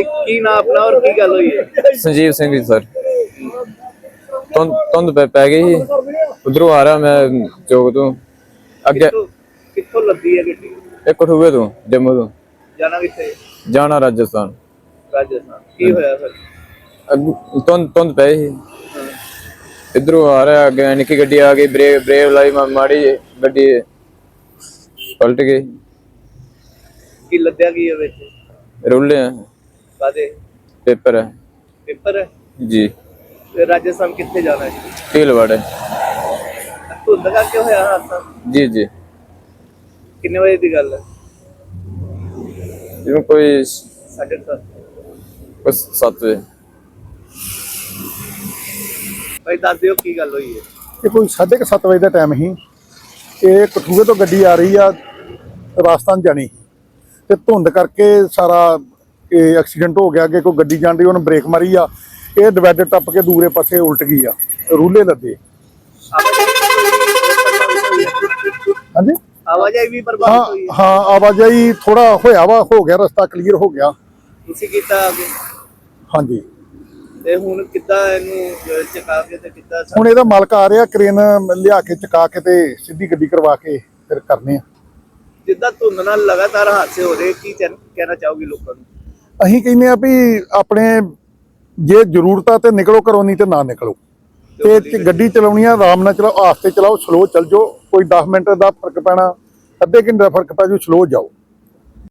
ਕੀ ਨਾਮ ਆਪਣਾ ਔਰ ਕੀ ਗੱਲ ਹੋਈ ਹੈ? ਸੰਜੀਵ ਸਿੰਘ ਜੀ ਸਰ। ਤੁੰਦ ਤੁੰਦ ਪੈ ਪੈ ਗਈ ਸੀ। ਉਧਰੋਂ ਆ ਰਿਹਾ ਮੈਂ ਚੌਕ ਤੋਂ। ਅੱਗੇ ਕਿੱਥੋਂ ਕਿੱਥੋਂ ਹੈ ਗੱਡੀ? ਇੱਕ ਕਠੂਏ ਤੋਂ ਜੰਮੂ ਤੋਂ। ਜਾਣਾ ਕਿੱਥੇ ਜਾਣਾ ਰਾਜਸਥਾਨ। ਰਾਜਸਥਾਨ। ਕੀ ਹੋਇਆ ਫਿਰ? ਅੱਗ- ਤੁੰਦ ਤੁੰਦ ਪੈ ਸੀ। ਇਧਰੋਂ ਆ ਰਿਹਾ ਅੱਗੇ ਨਿੱਕੀ ਗੱਡੀ ਆ ਗਈ ਬ੍ਰੇਕ ਬ੍ਰੇਕ ਲਾਈ ਮਾ- ਮਾੜੀ ਜਿਹੀ, ਗੱਡੀ। ਪਲਟ ਗਈ। ਕੀ ਲੱਦਿਆ ਕੀ ਹੈ ਵਿੱਚ? ਰੁੱਲੇ ਆ, ਕਾਦੇ ਪੇਪਰ। ਹੈ ਪੇਪਰ? ਹੈ ਜੀ। ਤੇ ਰਾਜਸਥਾਨ ਕਿੱਥੇ ਜਾਣਾ ਹੈ? ਢੀਲਵਾੜੇ ਧੁੰਦ ਕਰਕੇ ਹੋਇਆ ਹਾਦਸਾ? ਜੀ ਜੀ। ਕਿੰਨੇ ਵਜੇ ਦੀ ਗੱਲ ਹੈ? ਜਿਵੇਂ ਕੋਈ ਸਾਢੇ ਕੁ ਸੱਤ ਵਜੇ। ਭਾਈ ਦੱਸ ਦਿਓ ਕੀ ਗੱਲ ਹੋਈ ਹੈ? ਇਹ ਕੋਈ 7:30 ਵਜੇ ਦਾ ਟਾਈਮ ਸੀ। ਇਹ ਕਠੂਏ ਤੋਂ ਗੱਡੀ ਆ ਰਹੀ ਆ ਰਾਜਸਥਾਨ ਜਾਣੀ। ਤੇ ਧੁੰਦ ਕਰਕੇ ਸਾਰਾ ਇਹ ਐਕਸੀਡੈਂਟ ਹੋ ਗਿਆ ਕਿ ਕੋਈ ਗੱਡੀ ਜਾਂਦੀ ਉਹਨੇ ਬ੍ਰੇਕ ਮਾਰੀ ਆ। ਇਹ ਡਿਵਾਈਡਰ ਟੱਪ ਕੇ ਦੂਰੇ ਪਾਸੇ ਉਲਟ ਗਈ ਆ ਰੂਲੇ ਲੱਦੇ। ਹਾਂਜੀ? ਆਵਾਜਾਈ ਵੀ ਬਰਬਾਦ ਹੋਈ ਹੈ। ਹਾਂ ਆਵਾਜਾਈ ਥੋੜਾ ਹੋਇਆ ਵਾ ਹੋ ਗਿਆ ਰਸਤਾ ਕਲੀਅਰ ਹੋ ਗਿਆ। ਤੁਸੀਂ ਕੀਤਾ ਅੱਗੇ? ਹਾਂਜੀ। ਤੇ ਹੁਣ ਕਿੱਦਾਂ ਇਹਨੂੰ ਚੁਕਾ ਕੇ ਤੇ ਕਿੱਦਾਂ ਹੁਣ ਇਹਦਾ ਮਾਲਕ ਆ ਰਿਹਾ ਕ੍ਰੇਨ ਲਿਆ ਕੇ ਚਕਾ ਕੇ ਤੇ ਸਿੱਧੀ ਗੱਡੀ ਕਰਵਾ ਕੇ ਫਿਰ ਕਰਨੇ ਆ। ਜਿੱਦਾਂ ਧੁੰਦ ਨਾਲ ਲਗਾਤਾਰ ਹਾਦਸੇ ਹੋ ਰਹੇ ਕੀ ਕਹਿ- ਕਹਿਣਾ ਚਾਹੋਗੇ ਲੋਕਾਂ ਨੂੰ? ਅਸੀਂ ਕਹਿੰਦੇ ਆ ਵੀ ਆਪਣੇ ਜੇ ਜ਼ਰੂਰਤ ਆ ਤੇ ਨਿਕਲੋ ਘਰੋਂ ਨਹੀਂ ਤੇ ਨਾ ਨਿਕਲੋ। ਤੇ ਗੱਡੀ ਚਲਾਉਣੀ ਆ ਆਰਾਮ ਨਾਲ ਚਲਾਓ ਆਸਤੇ ਚਲਾਓ ਸਲੋ ਚੱਲ ਜਾਓ ਕੋਈ 10 ਮਿੰਟ ਦਾ ਫ਼ਰਕ ਪੈਣਾ ਅੱਧੇ ਘੰਟੇ ਦਾ ਫ਼ਰਕ ਪੈ ਜਾਊ ਸਲੋ ਜਾਓ।